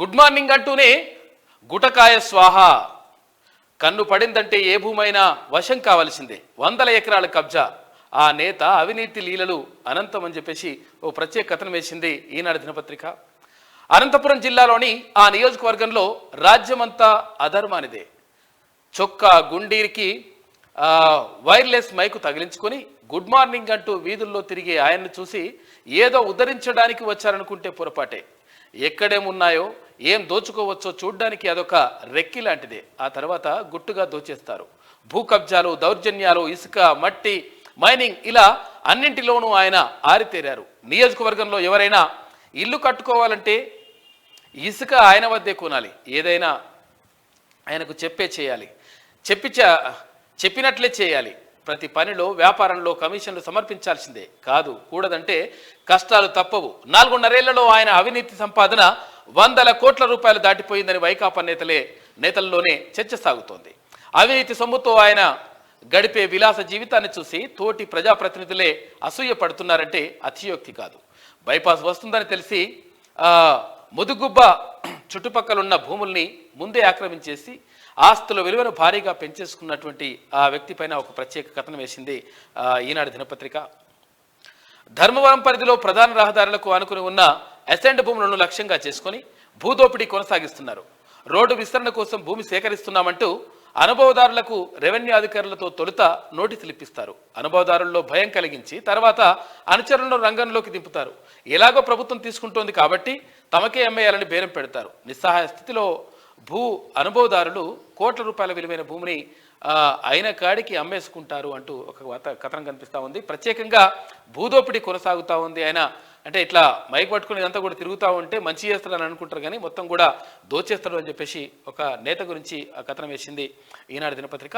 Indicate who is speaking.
Speaker 1: Good morning అంటూనే గుటకాయ స్వాహ. కన్ను పడిందంటే ఏ భూమైనా వశం కావలసిందే. వందల ఎకరాల కబ్జా. ఆ నేత అవినీతి లీలలు అనంతం అని చెప్పేసి ఓ ప్రత్యేక కథనం వేసింది ఈనాడు దినపత్రిక. అనంతపురం జిల్లాలోని ఆ నియోజకవర్గంలో రాజ్యమంతా అధర్మానిదే. చొక్కా గుండీరికి వైర్లెస్ మైకు తగిలించుకొని గుడ్ మార్నింగ్ అంటూ వీధుల్లో తిరిగే ఆయన్ను చూసి ఏదో ఉద్ధరించడానికి వచ్చారనుకుంటే పొరపాటే. ఎక్కడేమున్నాయో ఏం దోచుకోవచ్చో చూడ్డానికి అదొక రెక్కి లాంటిదే. ఆ తర్వాత గుట్టుగా దోచేస్తారు. భూ కబ్జాలు దౌర్జన్యాలు ఇసుక మట్టి మైనింగ్ ఇలా అన్నింటిలోనూ ఆయన ఆరితేరారు. నియోజకవర్గంలో ఎవరైనా ఇల్లు కట్టుకోవాలంటే ఇసుక ఆయన వద్దే కొనాలి. ఏదైనా ఆయనకు చెప్పే చేయాలి. చెప్పి చెప్పినట్లే చేయాలి. ప్రతి పనిలో వ్యాపారంలో కమిషన్లు సమర్పించాల్సిందే. కాదు కూడదంటే కష్టాలు తప్పవు. నాలుగున్నరేళ్ళలో ఆయన అవినీతి సంపాదన వందల కోట్ల రూపాయలు దాటిపోయిందని వైకాపా నేతలే నేతల్లోనే చర్చ సాగుతోంది. అవినీతి సొమ్ముతో ఆయన గడిపే విలాస జీవితాన్ని చూసి తోటి ప్రజాప్రతినిధులే అసూయ పడుతున్నారంటే అతియోక్తి కాదు. బైపాస్ వస్తుందని తెలిసి ఆ, ముదుగుబ్బ చుట్టుపక్కలున్న భూముల్ని ముందే ఆక్రమించేసి ఆస్తుల విలువను భారీగా పెంచేసుకున్నటువంటి ఆ వ్యక్తి పైన ఒక ప్రత్యేక కథనం వేసింది ఈనాడు దినపత్రిక. ధర్మవరం పరిధిలో ప్రధాన రహదారులకు ఆనుకుని ఉన్న అసెండ్ భూములను లక్ష్యంగా చేసుకొని భూదోపిడీ కొనసాగిస్తున్నారు. రోడ్డు విస్తరణ కోసం భూమి సేకరిస్తున్నామంటూ అనుభవదారులకు రెవెన్యూ అధికారులతో తొలుత నోటీసులు ఇప్పిస్తారు. అనుభవదారుల్లో భయం కలిగించి తర్వాత అనుచరులను రంగంలోకి దింపుతారు. ఎలాగో ప్రభుత్వం తీసుకుంటోంది కాబట్టి తమకే అమ్మేయాలని బేరం పెడతారు. నిస్సహాయ స్థితిలో భూ అనుభవదారులు కోట్ల రూపాయల విలువైన భూమిని అయిన కాడికి అమ్మేసుకుంటారు అంటూ ఒక కథనం కనిపిస్తూ ఉంది. ప్రత్యేకంగా భూదోపిడీ కొనసాగుతూ ఉంది. ఆయన అంటే ఇట్లా మైక్ పట్టుకుని ఇదంతా కూడా తిరుగుతూ ఉంటే మంచి చేస్తారని అనుకుంటారు కానీ మొత్తం కూడా దోచేస్తారు అని చెప్పేసి ఒక నేత గురించి ఆ కథనం వేసింది. ఈనాడు దినపత్రిక.